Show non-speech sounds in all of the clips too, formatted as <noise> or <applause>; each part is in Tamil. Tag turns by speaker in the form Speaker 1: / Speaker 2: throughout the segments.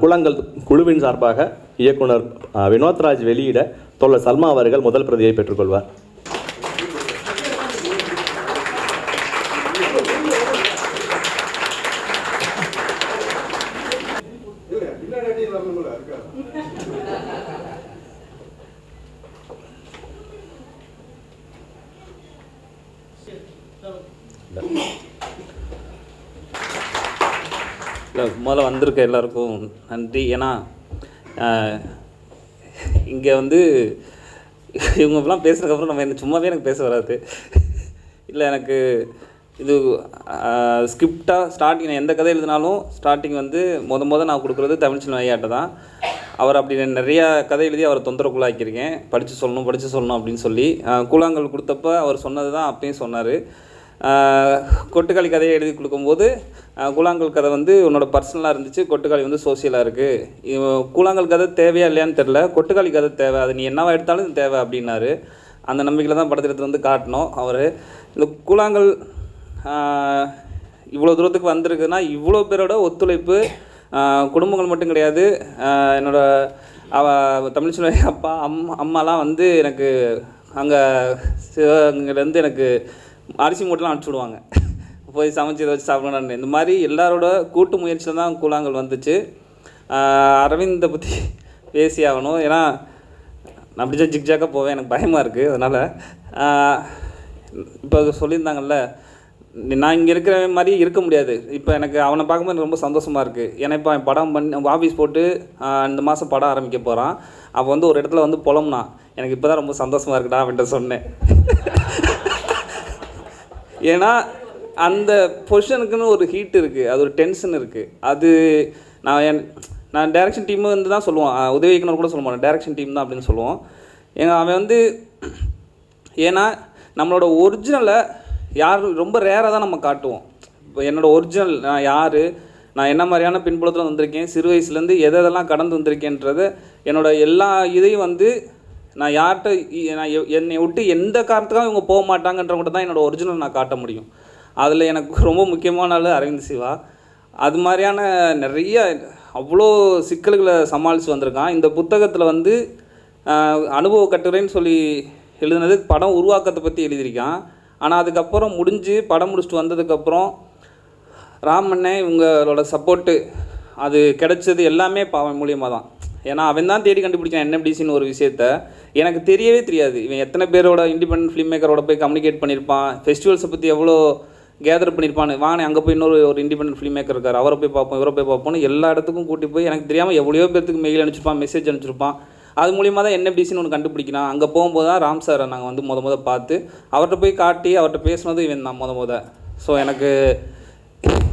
Speaker 1: குளங்கள் குழுவின் சார்பாக இயக்குனர் வினோத்ராஜ் வெளியிட தோழர் சல்மா அவர்கள் முதல் பிரதியை பெற்றுக்கொள்வார்.
Speaker 2: இல்லை முதல்ல வந்திருக்க எல்லாருக்கும் நன்றி. ஏன்னா இங்கே வந்து இவங்கெல்லாம் பேசுனதுக்கப்புறம் நம்ம என்ன சும்மாவே எனக்கு பேச வராது. இல்லை எனக்கு இது ஸ்கிரிப்டாக ஸ்டார்டிங் எந்த கதை எழுதினாலும் ஸ்டார்டிங் வந்து மொத முத நான் கொடுக்குறது தமிழ்ச்செல்வன் ஐயாட்ட தான். அவர் அப்படி நிறையா கதை எழுதி அவரை தொந்தரவுக்குள்ளாக்கியிருக்கேன். படித்து சொல்லணும் படித்து சொல்லணும் அப்படின்னு சொல்லி கூழாங்கல் கொடுத்தப்ப அவர் சொன்னது தான் அப்பயும் சொன்னார். கொட்டுக்காளி கதையை எழுதி கொடுக்கும்போது கூழாங்கல் கதை வந்து உன்னோட பர்சனலாக இருந்துச்சு கொட்டுக்காளி வந்து சோசியலாக இருக்குது கூழாங்கல் கதை தேவையா இல்லையான்னு தெரில கொட்டுக்காளி கதை தேவை அது நீ என்னவா எடுத்தாலும் தேவை அப்படின்னாரு. அந்த நம்பிக்கையில் தான் படத்தை எடுத்து வந்து காட்டினோம் அவர். இந்த கூழாங்கல் இவ்வளோ தூரத்துக்கு வந்திருக்குன்னா இவ்வளோ பேரோட ஒத்துழைப்பு குடும்பங்கள் மட்டும் கிடையாது. ஆஹ் என்னோட அவ தமிழ்ச்செல்வி அப்பா அம்மா அம்மாலாம் வந்து எனக்கு அங்கே சிவகங்கையிலேருந்து எனக்கு அரிசி மூட்டைலாம் அனுப்பிச்சி விடுவாங்க. போய் சமைச்சு இதை வச்சு சாப்பிடணும்னு. இந்த மாதிரி எல்லாரோட கூட்டு முயற்சியில் தான் கூழாங்கல் வந்துச்சு. அரவிந்தை பற்றி பேசி ஆகணும். ஏன்னா நான் அப்படிச்சா ஜிக்ஜாக்காக போவேன். எனக்கு பயமாக இருக்குது அதனால் இப்போ சொல்லியிருந்தாங்கல்ல நான் இங்கே இருக்கிற மாதிரி இருக்க முடியாது. இப்போ எனக்கு அவனை பார்க்கும்போது எனக்கு ரொம்ப சந்தோஷமாக இருக்குது ஏன்னா இப்போ அவன் படம் பண்ணி ஆஃபீஸ் போட்டு இந்த மாதம் படம் ஆரம்பிக்க போகிறான் அப்போ வந்து ஒரு இடத்துல வந்து புலம்னா எனக்கு இப்போ தான் ரொம்ப சந்தோஷமாக இருக்குடா அவன்கிட்ட சொன்னேன். ஏன்னா அந்த பொசிஷனுக்குன்னு ஒரு ஹீட் இருக்குது அது ஒரு டென்ஷன் இருக்குது அது நான் என் நான் டேரக்ஷன் டீம் வந்து தான் சொல்லுவான். உதவி இயக்குனர் கூட சொல்ல மாட்டேன். டேரக்ஷன் டீம் தான் அப்படின்னு சொல்லுவோம் ஏங்க அவன் வந்து ஏன்னா நம்மளோட ஒரிஜினலை யார் ரொம்ப ரேராக தான் நம்ம காட்டுவோம். இப்போ என்னோடய ஒரிஜினல் நான் யார் நான் என்ன மாதிரியான பின்புலத்தில் வந்திருக்கேன் சிறு வயசுலேருந்து எதை எதெல்லாம் கடந்து வந்திருக்கேன்றது என்னோடய எல்லா இதையும் வந்து நான் யார்கிட்ட நான் என்னை விட்டு எந்த காரணத்துக்காக இவங்க போக மாட்டாங்கன்ற மட்டும் தான் என்னோடய ஒரிஜினல் நான் காட்ட முடியும். அதில் எனக்கு <laughs> ரொம்ப முக்கியமான ஆள் அரவிந்த் சிவா. அது மாதிரியான நிறைய அவ்வளோ சிக்கல்களை சமாளித்து வந்திருக்கான். இந்த புத்தகத்தில் வந்து அனுபவ கட்டுரைன்னு சொல்லி எழுதுனது படம் உருவாக்கத்தை பற்றி எழுதியிருக்கான். ஆனால் அதுக்கப்புறம் முடிஞ்சு படம் முடிச்சுட்டு வந்ததுக்கப்புறம் ராமண்ணே இவங்களோட சப்போர்ட்டு அது கிடைச்சது எல்லாமே பாவன் மூலியமாக தான் ஏன்னா அவன் தான் தேடி கண்டுபிடிச்சான் என்எஃப்டிசின்னு ஒரு விஷயத்த. எனக்கு தெரியவே தெரியாது. இவன் எத்தனை பேரோட இண்டிபெண்ட் ஃபிலிம் மேக்கரோட போய் கம்யூனிகேட் பண்ணியிருப்பான் ஃபெஸ்டிவல்ஸை பற்றி எவ்வளோ கேதர் பண்ணியிருப்பான்னு வாங்க அங்கே போய் இன்னொரு ஒரு இண்டிபெண்ட் ஃபிலிம் மேக்கர் இருக்கார். அவரை போய் பார்ப்போம் இவரை போய் பார்ப்போம்னு எல்லா இடத்துக்கும் கூட்டி போய் எனக்கு தெரியாமல் எவ்வளோ பேர்த்துக்கு மெயில் அனுப்பிச்சிருப்பான் மெசேஜ் அனுப்பிச்சிருப்பான். அது மூலியமாக தான் என்எஃப்டிசின்னு ஒன்று கண்டுபிடிக்கிறான். அங்கே போகும்போது தான் ராம் சாரை நாங்கள் வந்து முத முத பார்த்து அவர்கிட்ட போய் காட்டி அவர்கிட்ட பேசினது இவன் தான் முத முத. ஸோ எனக்கு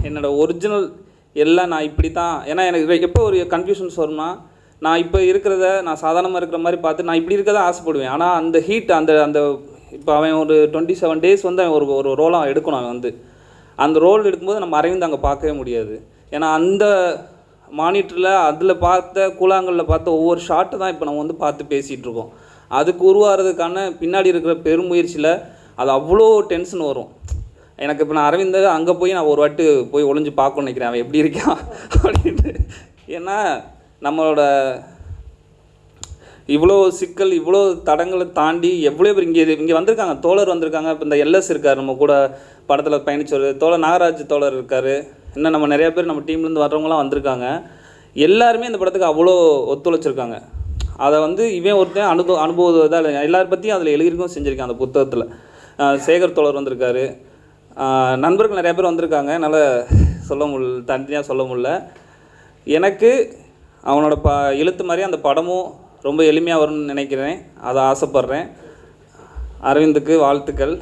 Speaker 2: என்னோட ஒரிஜினல் எல்லாம் நான் இப்படி தான் ஏன்னா எனக்கு எப்போ ஒரு கன்ஃபியூஷன்ஸ் வரும்னா நான் இப்போ இருக்கிறத நான் சாதாரணமாக இருக்கிற மாதிரி பார்த்து நான் இப்படி இருக்க தான் ஆசைப்படுவேன். ஆனால் அந்த ஹீட் அந்த அந்த இப்போ அவன் ஒரு டுவெண்ட்டி செவன் டேஸ் வந்து அவன் ஒரு ஒரு ரோலாக எடுக்கணும் அவன் வந்து. அந்த ரோல் எடுக்கும்போது நம்ம அரவிந்த் அங்கே பார்க்கவே முடியாது. ஏன்னா அந்த மானிட்டரில் அதில் பார்த்த கூழாங்கல்ல பார்த்த ஒவ்வொரு ஷாட்டை தான் இப்போ நம்ம வந்து பார்த்து பேசிகிட்டு இருக்கோம். அதுக்கு உருவாகிறதுக்கான பின்னாடி இருக்கிற பெருமுயற்சியில் அது அவ்வளோ டென்ஷன் வரும். எனக்கு இப்போ நான் அரவிந்த அங்கே போய் நான் ஒரு வாட்டி போய் ஒளிஞ்சு பார்க்கணும்னு நினைக்கிறேன். அவன் எப்படி இருக்கான் <laughs> அப்படின்ட்டு. ஏன்னா நம்மளோட இவ்வளோ சிக்கல் இவ்வளோ தடங்களை தாண்டி எவ்வளோ பேர் இங்கே இங்கே வந்திருக்காங்க தோழர் வந்திருக்காங்க. இப்போ இந்த எல்எஸ் இருக்கார் நம்ம கூட படத்தில் பயணிச்சவர் தோழர் நாகராஜ் தோழர் இருக்கார். இன்னும் நம்ம நிறையா பேர் நம்ம டீம்லேருந்து வர்றவங்களாம் வந்திருக்காங்க. எல்லாருமே இந்த படத்துக்கு அவ்வளோ ஒத்துழைச்சிருக்காங்க. அதை வந்து இவன் ஒருத்தன் அனுபவ அனுபவத்தால் இதாக எல்லார் பற்றியும் அதில் எழுதியிருக்கும் செஞ்சுருக்கேன் அந்த புத்தகத்தில். சேகர் தோழர் வந்திருக்காரு. நண்பர்கள் நிறையா பேர் வந்திருக்காங்க. என்னால் சொல்ல முடியல தனியாக சொல்ல முடியல. எனக்கு அவனோட ப எழுத்து மாதிரி அந்த படமும் ரொம்ப எளிமையாக வரும்னு நினைக்கிறேன். அதை ஆசைப்பட்றேன். அரவிந்துக்கு வாழ்த்துக்கள்.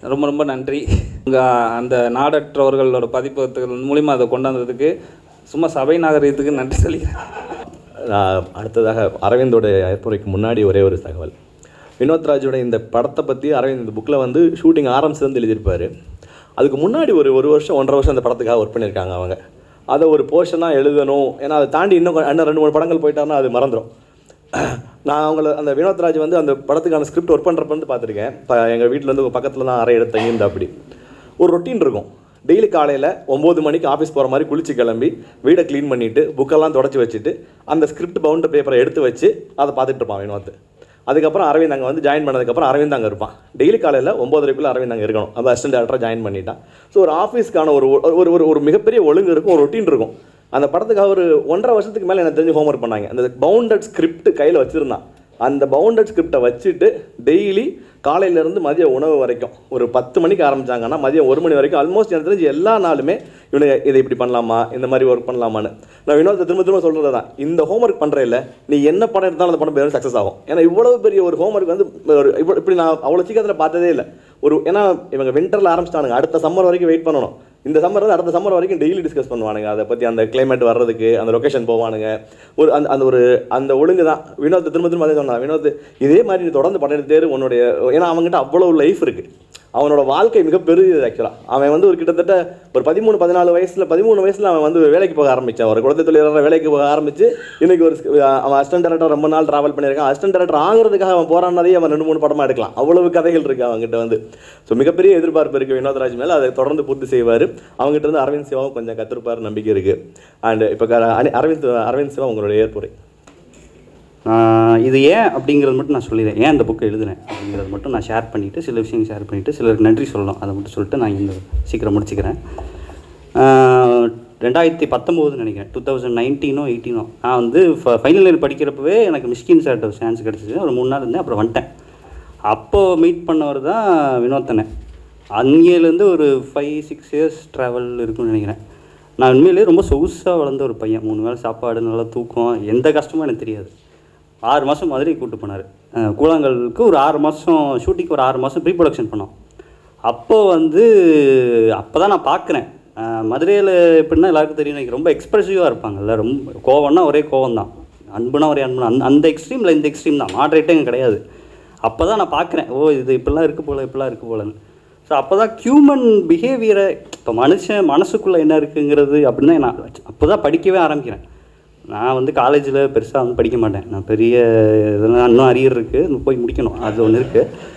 Speaker 2: ரொம்ப ரொம்ப நன்றி. உங்கள் அந்த நாடற்றவர்களோட பதிப்பகத்துகள் மூலிமா அதை கொண்டாந்ததுக்கு சும்மா சபை நாகரிகத்துக்கு நன்றி சொல்லிக்கிறேன்.
Speaker 1: நான் அடுத்ததாக அரவிந்தோட ஏற்புரைக்கு முன்னாடி ஒரே ஒரு தகவல். வினோத்ராஜோட இந்த படத்தை பற்றி அரவிந்த் இந்த புக்கில் வந்து ஷூட்டிங் ஆரம்பிச்சதுன்னு எழுதியிருப்பார். அதுக்கு முன்னாடி ஒரு ஒரு வருஷம் ஒன்றரை வருஷம் அந்த படத்துக்காக ஒர்க் பண்ணியிருக்காங்க அவங்க. அதை ஒரு போர்ஷனாக எழுதணும். ஏன்னா அதை தாண்டி இன்னும் இன்னும் ரெண்டு மூணு படங்கள் போயிட்டாருன்னா அது மறந்துடும் <clears throat> நான் அவங்கள அந்த வினோத்ராஜ் வந்து அந்த படத்துக்கான ஸ்கிரிப்ட் ஒர்க் பண்ணுறப்ப வந்து பார்த்துருக்கேன் இப்போ எங்கள் வீட்டிலேருந்து பக்கத்தில் தான் அறை எடுத்து தங்கியிருந்தா அப்படி. ஒரு ரொட்டீன் இருக்கும். டெய்லி காலையில் ஒம்பது மணிக்கு ஆஃபீஸ் போகிற மாதிரி குளிச்சு கிளம்பி வீடை க்ளீன் பண்ணிவிட்டு புக்கெல்லாம் தொடச்சி வச்சுட்டு அந்த ஸ்கிரிப்ட் பவுண்டர் பேப்பரை எடுத்து வச்சு அதை பார்த்துட்டு இருப்பான் வினோத். அதுக்கப்புறம் அரவிந்த் அங்கே வந்து ஜாயின் பண்ணதுக்கப்புறம் அரவிந்த் அங்கே இருப்பான். டெய்லி காலையில் ஒம்பதரைக்குள்ளே அரவிந்த் அங்கே இருக்கணும். அந்த அசிஸ்டன்ட் டேரக்டராக ஜாயின் பண்ணிட்டான். ஸோ ஒரு ஆஃபீஸ்க்கான ஒரு ஒரு ஒரு ஒரு மிகப்பெரிய ஒழுங்கு இருக்கும் ஒரு ரொட்டீன் இருக்கும். அந்த படத்துக்கு அவர் ஒன்றரை வருஷத்துக்கு மேலே எனக்கு தெரிஞ்சு ஹோம்ஒர்க் பண்ணாங்க. அந்த பவுண்டட் ஸ்கிரிப்ட் கையில் வச்சுருந்தான். அந்த பவுண்டட் ஸ்கிரிப்டை வச்சுட்டு டெய்லி காலையிலேருந்து மதிய உணவு வரைக்கும் ஒரு பத்து மணிக்கு ஆரம்பித்தாங்கன்னா மதியம் ஒரு மணி வரைக்கும் ஆல்மோஸ்ட் எனக்கு தெரிஞ்சு எல்லா நாளுமே இவனுங்க இதை இப்படி பண்ணலாமா இந்த மாதிரி ஒர்க் பண்ணலாமான்னு. நான் வினோத்தை திரும்ப திரும்ப சொல்கிறது தான் இந்த ஹோம்ஒர்க் ஒர்க் பண்ணுறதில்ல நீ என்ன படம் எடுத்தாலும் அந்த படம் பேரும் சக்ஸஸ் ஆகும். ஏன்னா இவ்வளோ பெரிய ஒரு ஹோம்ஒர்க் வந்து ஒரு இவ்வளோ இப்படி நான் அவ்வளோ சீக்கிரத்தில் பார்த்ததே இல்லை. ஒரு ஏன்னா இவங்க வின்டரில் ஆரம்பிச்சிட்டானுங்க. அடுத்த சம்மர் வரைக்கும் வெயிட் பண்ணணும். இந்த சம்மர் வந்து அடுத்த சம்மர் வரைக்கும் டெய்லி டிஸ்கஸ் பண்ணுவானுங்க. அதை பற்றி அந்த கிளைமேட் வர்றதுக்கு அந்த லொக்கேஷன் போவானுங்க. ஒரு அந்த அந்த ஒரு அந்த ஒழுங்கு தான். வினோத் திரும்ப திரும்ப அதே சொன்னான். வினோத் இதே மாதிரி நீ தொடர்ந்து படம் எடுத்தேரு உன்னுடைய ஏன்னா அவங்ககிட்ட அவ்வளோ லைஃப் இருக்குது அவனோட வாழ்க்கை மிக பெரியது ஆக்சுவலாக அவன் வந்து ஒரு கிட்டத்தட்ட ஒரு பதிமூணு பதினாலு வயசில் பதிமூணு வயசில் அவன் வந்து வேலைக்கு போக ஆரம்பித்தான் ஒரு குழந்தை தொழிலாளர் வேலைக்கு போக ஆரம்பித்து இன்னைக்கு ஒரு அவன் அசிஸ்டன்ட் டேரக்டர் ரொம்ப நாள் ட்ராவல் பண்ணியிருக்கான். அசிஸ்டன்ட் டேரக்டர் ஆகிறதுக்காக அவன் போராடினதே அவன் ரெண்டு மூணு படமாக எடுக்கலாம். அவ்வளவு கதைகள் இருக்குது அவங்ககிட்ட வந்து. ஸோ மிகப்பெரிய எதிர்பார்ப்பு இருக்குது வினோத்ராஜ் மேலே. அதை தொடர்ந்து பூர்த்தி செய்வார். அவங்ககிட்ட இருந்து அரவிந்த் சிவாவும் கொஞ்சம் கற்றுருப்பார் நம்பிக்கை இருக்குது அண்ட் இப்போ அரவிந்த் அரவிந்த் சிவா உங்களுடைய ஏற்புரை.
Speaker 3: இது ஏன் அப்படிங்கிறது மட்டும் நான் சொல்லிடுறேன். ஏன் இந்த புக்கை எழுதுனேன் அப்படிங்கிறது மட்டும் நான் ஷேர் பண்ணிவிட்டு சில விஷயங்கள் ஷேர் பண்ணிவிட்டு சிலருக்கு நன்றி சொல்லணும். அதை மட்டும் சொல்லிட்டு நான் இந்த சீக்கிரம் முடிச்சுக்கிறேன். ரெண்டாயிரத்தி பத்தொம்போதுன்னு நினைக்கிறேன். டூ தௌசண்ட் நைன்டீனோ எயிட்டீனோ. நான் வந்து ஃபைனல் இயர் படிக்கிறப்பவே எனக்கு மிஸ்கின் சார்ட்ட ஒரு சான்ஸ் கிடச்சிது ஒரு மூணு நாள் இருந்தேன் அப்புறம் வந்துட்டேன். அப்போது மீட் பண்ணவர் தான் வினோத்தனை அங்கேலேருந்து ஒரு ஃபைவ் சிக்ஸ் இயர்ஸ் ட்ராவல் இருக்குன்னு நினைக்கிறேன். நான் உண்மையிலேயே ரொம்ப சொகுசாக வளர்ந்த ஒரு பையன். மூணு வேளை சாப்பாடு நல்லா தூக்கம் எந்த கஷ்டமும் எனக்கு தெரியாது. ஆறு மாதம் மதுரை கூப்பிட்டு போனார். கூழாங்கலுக்கு ஒரு ஆறு மாதம் ஷூட்டிங்க்கு ஒரு ஆறு மாதம் ப்ரீ ப்ரொடக்ஷன் பண்ணோம். அப்போது வந்து அப்போ தான் நான் பார்க்குறேன் மதுரையில் எப்படின்னா எல்லாருக்கும் தெரியும் எனக்கு ரொம்ப எக்ஸ்ப்ரெசிவாக இருப்பாங்கல்ல ரொம்ப கோவம்னா ஒரே கோவம் தான் அன்புனா ஒரே அன்புனா அந்த அந்த எக்ஸ்ட்ரீமில் இந்த எக்ஸ்ட்ரீம் தான். மாட்ரேட்டே இங்கே கிடையாது. அப்போ தான் நான் பார்க்குறேன் ஓ இது இப்படிலாம் இருக்குது போல இப்படிலாம் இருக்குது போலன்னு. ஸோ அப்போ தான் ஹியூமன் பிஹேவியரை இப்போ மனுஷன் மனசுக்குள்ளே என்ன இருக்குங்கிறது அப்படின்னு நான் அப்போ தான் படிக்கவே ஆரம்பிக்கிறேன். நான் வந்து காலேஜில் பெருசாக வந்து படிக்க மாட்டேன். நான் பெரிய இதெல்லாம் இன்னும் அரியர் இருக்குது போய் முடிக்கணும். அது ஒன்று இருக்குது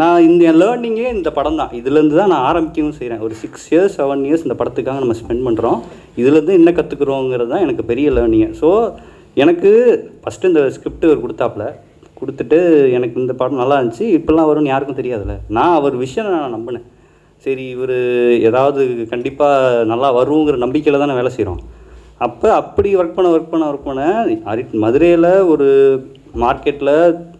Speaker 3: நான் இந்த என் லேர்னிங்கே இந்த படம் தான். இதுலேருந்து தான் நான் ஆரம்பிக்கவும் செய்கிறேன் ஒரு சிக்ஸ் இயர்ஸ் செவன் இயர்ஸ் இந்த படத்துக்காக நம்ம ஸ்பெண்ட் பண்ணுறோம் இதுலேருந்து என்ன கற்றுக்குறோங்கிறது தான் எனக்கு பெரிய லேர்னிங்கு ஸோ எனக்கு ஃபஸ்ட்டு இந்த ஸ்கிரிப்ட் அவர் கொடுத்தாப்புல. கொடுத்துட்டு எனக்கு இந்த படம் நல்லா இருந்துச்சு. இப்படிலாம் வரும்னு யாருக்கும் தெரியாதுல்ல. நான் அவர் விஷயம் நான் நம்பினேன். சரி இவர் ஏதாவது கண்டிப்பாக நல்லா வருங்கிற நம்பிக்கையில் தானே வேலை செய்கிறோம் அப்போ அப்படி ஒர்க் பண்ண ஒர்க் பண்ண ஒர்க் பண்ண அரி மதுரையில் ஒரு மார்க்கெட்டில்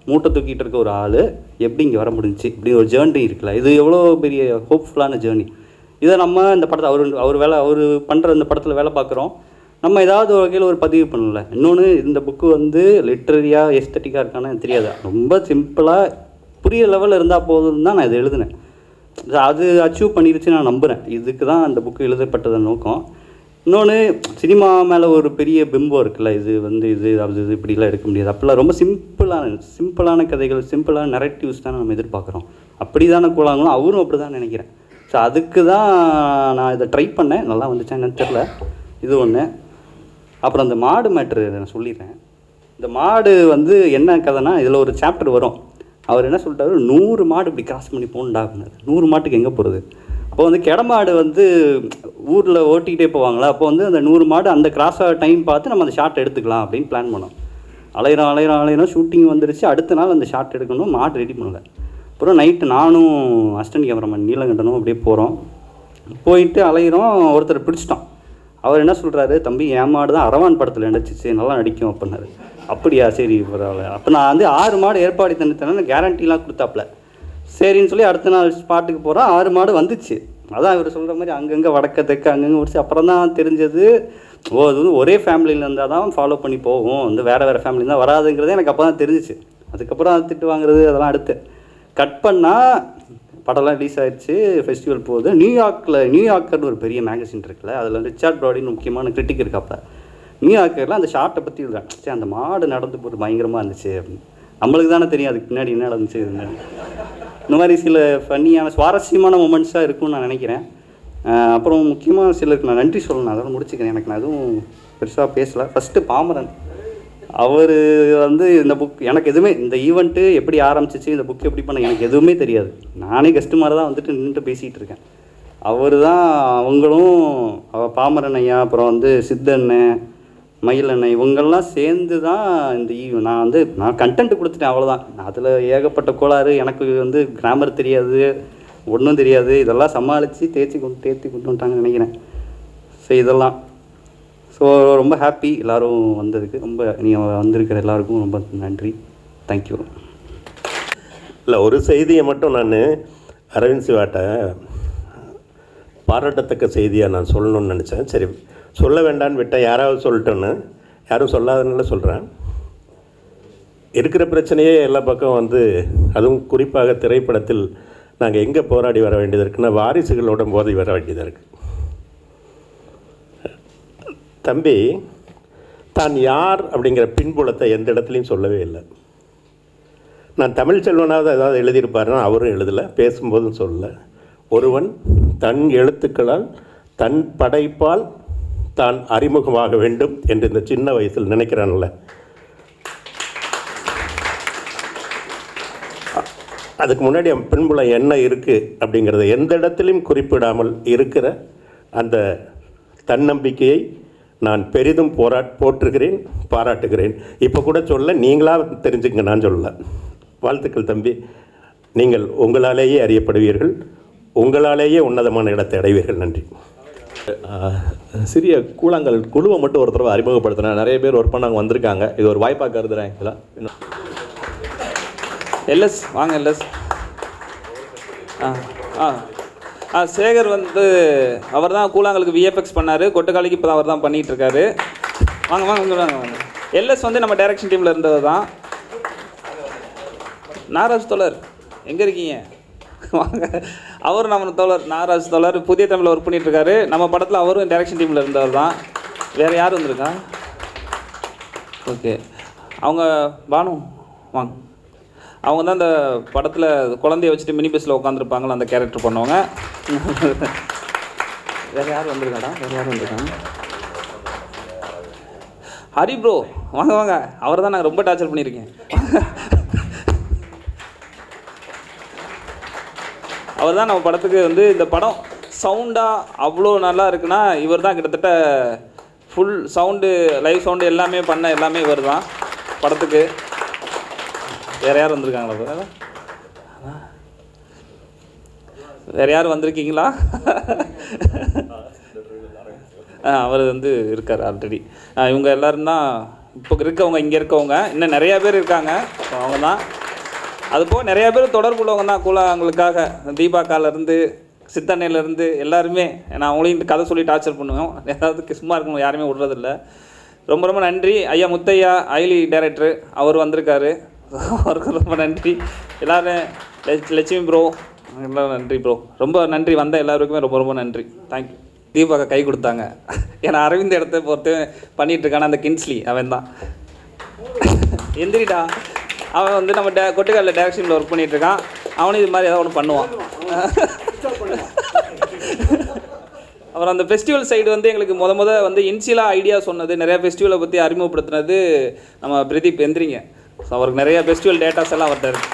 Speaker 3: மூட்டை தூக்கிட்டு இருக்க ஒரு ஆள் எப்படி இங்கே வர முடிஞ்சுச்சு? இப்படி ஒரு ஜேர்னி இருக்குல்ல இது எவ்வளோ பெரிய ஹோப்ஃபுல்லான ஜேர்னி இதை நம்ம இந்த படத்தை அவர் அவர் வேலை அவர் பண்ணுற இந்த படத்தில் வேலை பார்க்குறோம். நம்ம ஏதாவது ஒரு வகையில் ஒரு பதிவு பண்ணல இன்னொன்று இந்த புக்கு வந்து லிட்ரரியாக எஸ்தட்டிக்காக இருக்கான்னு எனக்கு தெரியாது. ரொம்ப சிம்பிளாக புரிய லெவலில் இருந்தால் போதும் தான் நான் இதை எழுதினேன். அது அச்சீவ் பண்ணிருச்சு நான் நம்புகிறேன் இதுக்கு தான் அந்த புக்கு எழுதப்பட்டதன் நோக்கம். இன்னொன்று சினிமா மேலே ஒரு பெரிய பிம்பம் இருக்குல்ல இது வந்து இது அது இது இப்படிலாம் எடுக்க முடியாது. அப்படிலாம் ரொம்ப சிம்பிளான சிம்பிளான கதைகள் சிம்பிளான நெரட்டிவ்ஸ் தானே நம்ம எதிர்பார்க்குறோம். அப்படி தானே கூழாங்களும் அவரும் அப்படி தான் நினைக்கிறேன். ஸோ அதுக்கு தான் நான் இதை ட்ரை பண்ணேன். நல்லா வந்துச்சா என்னன்னு தெரில இது ஒன்று அப்புறம் அந்த மாடு மேட்ரு நான் சொல்லிடுறேன். இந்த மாடு வந்து என்ன கதைனா இதில் ஒரு சாப்டர் வரும். அவர் என்ன சொல்லிட்டாரு? நூறு மாடு இப்படி கிராஸ் பண்ணி போகணுண்டா அப்படின்னாரு. நூறு மாட்டுக்கு எங்கே போகிறது அப்போ வந்து கிடமாடு வந்து ஊரில் ஓட்டிக்கிட்டே போவாங்களா? அப்போ வந்து அந்த நூறு மாடு அந்த கிராஸ் ஆகிற டைம் பார்த்து நம்ம அந்த ஷார்ட் எடுத்துக்கலாம் அப்படின்னு பிளான் பண்ணோம். அலையிறோம் அலையிறோம் அலையிறோம் ஷூட்டிங் வந்துருச்சு. அடுத்த நாள் அந்த ஷார்ட் எடுக்கணும் மாடு ரெடி பண்ணல. அப்புறம் நைட்டு நானும் அஸ்டன் கேமராமேன் நீலகண்டனும் அப்படியே போகிறோம் போயிட்டு அலையிறோம் ஒருத்தர் பிடிச்சிட்டோம். அவர் என்ன சொல்கிறாரு தம்பி என் மாடு தான் அரவான் படத்தில் நடிச்சிச்சு நல்லா நடிக்கும் அப்படின்னாரு. அப்படியா? சரி பரவாயில்ல. அப்போ நான் வந்து ஆறு மாடு ஏற்பாடு தந்துட்டேன்னு கேரண்டிலாம் கொடுத்தாப்புல. சரின்னு சொல்லி அடுத்த நாள் ஸ்பாட்டுக்கு போகிறோம் ஆறு மாடு வந்துச்சு. அதான் இவர் சொல்கிற மாதிரி அங்கங்கே வடக்க தெக்க அங்கங்கே முடிச்சு அப்புறம் தான் தெரிஞ்சது ஓ அது வந்து ஒரே ஃபேமிலியில் இருந்தால் தான் ஃபாலோ பண்ணி போகும். வந்து வேறு வேறு ஃபேமிலி தான் வராதுங்கிறதே எனக்கு அப்போ தான் தெரிஞ்சிச்சு. அதுக்கப்புறம் திட்டு வாங்குறது அதெல்லாம் அடுத்து. கட் பண்ணால் படம்லாம் ரிலீஸ் ஆகிடுச்சு ஃபெஸ்டிவல் போகுது. நியூயார்க்கில் நியூயார்க்கர்னு ஒரு பெரிய மேகசின் இருக்குல்ல அதில் ரிச்சார்ட் ப்ராடின்னு முக்கியமான கிரிட்டிக் இருக்காப்ல. நியூயார்க்கரில் அந்த ஷார்ட்டை பற்றி எழுதுறேன் சரி அந்த மாடு நடந்து போட்டு பயங்கரமாக இருந்துச்சு அப்படின்னு. நம்மளுக்கு தானே தெரியும் அதுக்கு பின்னாடி என்ன நடந்துச்சு இந்த மாதிரி சில ஃபன்னியான சுவாரஸ்யமான மூமெண்ட்ஸாக இருக்கும்னு நான் நினைக்கிறேன். அப்புறம் முக்கியமாக சிலருக்கு நான் நன்றி சொல்லணும். அதெல்லாம் முடிச்சுக்கிறேன். எனக்கு நான் அதுவும் பெருசாக பேசலை. ஃபஸ்ட்டு பாமரன். அவர் வந்து இந்த புக் எனக்கு எதுவுமே இந்த ஈவெண்ட்டு எப்படி ஆரம்பிச்சிச்சு இந்த புக் எப்படி பண்ண எனக்கு எதுவுமே தெரியாது. நானே கஸ்டமர் மாதிரி தான் வந்துட்டு நின்றுட்டு பேசிகிட்டு இருக்கேன். அவர் தான் அவங்களும் பாமரன் ஐயா அப்புறம் வந்து சித்தண்ணன் மயில் அண்ணன் இவங்கெல்லாம் சேர்ந்து தான் இந்த ஈவ் நான் வந்து நான் கண்டென்ட் கொடுத்துட்டேன் அவ்வளோதான் அதில் ஏகப்பட்ட கோளாறு எனக்கு வந்து கிராமர் தெரியாது ஒன்றும் தெரியாது. இதெல்லாம் சமாளித்து தேய்ச்சி கொண்டு தேர்த்தி கொண்டு வந்துட்டாங்கன்னு நினைக்கிறேன். ஸோ இதெல்லாம். ஸோ ரொம்ப ஹாப்பி எல்லோரும் வந்ததுக்கு. ரொம்ப நீங்கள் வந்திருக்கிற எல்லாருக்கும் ரொம்ப நன்றி. தேங்க்யூ
Speaker 4: இல்லை ஒரு செய்தியை மட்டும் நான் அரவிந்த் சிவாட்ட பாராட்டத்தக்க செய்தியாக நான் சொல்லணும்னு நினச்சேன். சரி சொல்ல வேண்டான்னு விட்டேன் யாராவது சொல்லட்டோன்னு யாரும் சொல்லாதனால சொல்கிறேன் இருக்கிற பிரச்சனையே எல்லா பக்கம் வந்து அதுவும் குறிப்பாக திரைப்படத்தில் நாங்கள் எங்கே போராடி வர வேண்டியது இருக்குன்னா வாரிசுகளோட போதை வர வேண்டியதாக இருக்குது தம்பி தான் யார் அப்படிங்கிற பின்புலத்தை எந்த இடத்துலையும் சொல்லவே இல்லை. நான் தமிழ் செல்வனாவது ஏதாவது எழுதியிருப்பாருன்னா அவரும் எழுதலை பேசும்போதும் சொல்லலை. ஒருவன் தன் எழுத்துக்களால் தன் படைப்பால் தான் அறிமுகமாக வேண்டும் என்று இந்த சின்ன வயசில் நினைக்கிறான்ல. அதுக்கு முன்னாடி என் பின்புலம் என்ன இருக்குது அப்படிங்கிறத எந்த இடத்துலையும் குறிப்பிடாமல் இருக்கிற அந்த தன்னம்பிக்கையை நான் பெரிதும் போரா போற்றுகிறேன் பாராட்டுகிறேன். இப்போ கூட சொல்ல நீங்களாக தெரிஞ்சுங்க நான் சொல்ல வாழ்த்துக்கள் தம்பி. நீங்கள் உங்களாலேயே அறியப்படுவீர்கள். உங்களாலேயே உன்னதமான இடத்தை அடைவீர்கள். நன்றி.
Speaker 1: சிறிய கூழாங்கல் குழுவை மட்டும் ஒரு தடவை அறிமுகப்படுத்தினேன் நிறைய பேர் ஒர்க் பண்ணாங்க வந்திருக்காங்க. இது ஒரு வாய்ப்பாக கருதுறேன் ஆக்சுவலாக
Speaker 2: எல்எஸ் வாங்க எல்எஸ். ஆ ஆ. ஆ சேகர் வந்து அவர் தான் கூழாங்கலுக்கு விஎஃப்எக்ஸ் பண்ணார். கொட்டுக்காலிக்கு இப்போ தான் அவர் தான் பண்ணிகிட்டு இருக்காரு வாங்க வாங்க வாங்க வாங்க. எல்எஸ் வந்து நம்ம டைரக்ஷன் டீமில் இருந்தது தான் நாராஜ் தோழர் எங்கே இருக்கீங்க? வாங்க. அவர் நம்ம தோழர் நாராஜ் தோழர் புதிய தமிழில் ஒர்க் பண்ணிட்டு நம்ம படத்தில் அவரும் டைரக்ஷன் டீமில் இருந்தவர் தான். வேறு யார் வந்திருக்கா? ஓகே அவங்க பானு வாங்க. அவங்க தான் அந்த படத்தில் குழந்தைய வச்சுட்டு மினி பஸ்ஸில் உட்காந்துருப்பாங்களா அந்த கேரக்டர் பண்ணுவாங்க. வேறு யார் வந்திருக்காடா? வேறு யார் வந்திருக்காங்க? ஹரி ப்ரோ வாங்க வாங்க. அவர் தான் நாங்கள் ரொம்ப டார்ச்சர் பண்ணியிருக்கேன். அவர் தான் நம்ம படத்துக்கு வந்து இந்த படம் சவுண்டாக அவ்வளோ நல்லா இருக்குன்னா இவர் தான் கிட்டத்தட்ட ஃபுல் சவுண்டு லைவ் சவுண்டு எல்லாமே பண்ண எல்லாமே இவர் தான் படத்துக்கு. வேறு யார் வந்திருக்காங்களா வேறு வேறு யார் வந்திருக்கீங்களா? ஆ அவர் வந்து இருக்கார் ஆல்ரெடி இவங்க எல்லாரும் தான் இப்போ இருக்கவங்க இங்கே இருக்கவங்க இன்னும் நிறையா பேர் இருக்காங்க. அவங்க தான் அது போக நிறையா பேர் தொடர்புள்ளவங்க தான் கூலாங்களுக்காக தீபாக்காலேருந்து சித்தன்னையிலேருந்து எல்லாருமே நான் அவங்களையும் இந்த கதை சொல்லி டார்ச்சர் பண்ணுவோம் ஏதாவது சும்மா இருக்கணும் யாருமே விட்றதில்ல. ரொம்ப ரொம்ப நன்றி. ஐயா முத்தையா ஐலி டைரக்டர் அவர் வந்திருக்காரு. அவருக்கு ரொம்ப நன்றி. எல்லோரும் லட்சுமி ப்ரோ எல்லாம் நன்றி ப்ரோ ரொம்ப நன்றி வந்த எல்லாருக்குமே ரொம்ப ரொம்ப நன்றி. தேங்க்யூ தீபாக்கா கை கொடுத்தாங்க. ஏன்னா அரவிந்த் இடத்த பொறுத்து பண்ணிட்டு அந்த கின்ஸ்லி அவன் தான் எந்திரிடா. அவன் வந்து நம்ம டே கொட்டுக்காலில் டேரக்ஷனில் ஒர்க் பண்ணிகிட்டு இருக்கான் அவனும் இது மாதிரி ஏதாவது ஒன்று பண்ணுவான். அப்புறம் அந்த ஃபெஸ்டிவல் சைடு வந்து எங்களுக்கு முத முத வந்து இன்சியலாக ஐடியா சொன்னது நிறைய ஃபெஸ்டிவலை பற்றி அறிமுகப்படுத்தினது நம்ம பிரதீப் எந்திரிங்க. ஸோ அவருக்கு நிறைய ஃபெஸ்டிவல் டேட்டாஸ் எல்லாம் அவர்கிட்ட இருக்கு.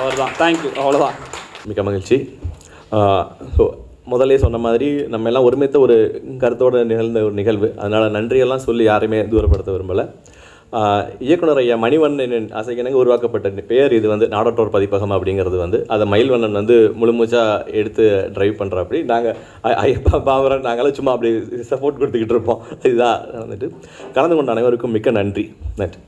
Speaker 2: அவர் தான் தேங்க்யூ அவ்வளோதான்
Speaker 1: மிக்க மகிழ்ச்சி. ஸோ முதலே சொன்ன மாதிரி நம்ம எல்லாம் ஒருமித்த ஒரு கருத்தோடு நிகழ்ந்த ஒரு நிகழ்வு. அதனால் நன்றியெல்லாம் சொல்லி யாரையுமே தூரப்படுத்த விரும்பலை. இயக்குனர் ஐயா மணிவண்ணன் அசைக்கணங்க உருவாக்கப்பட்ட பேர் இது வந்து நாடற்றோர் பதிப்பகம் அப்படிங்கிறது வந்து. அதை மயில்வண்ணன் வந்து முழுமூச்சாக எடுத்து ட்ரைவ் பண்ணுறாப்படி நாங்கள் ஐயப்பா பாவரன் நாங்களாம் சும்மா அப்படி சப்போர்ட் கொடுத்துக்கிட்டு இருப்போம். இதுதான் நடந்துட்டு. கலந்து கொண்ட அனைவருக்கும் மிக்க நன்றி. நன்றி.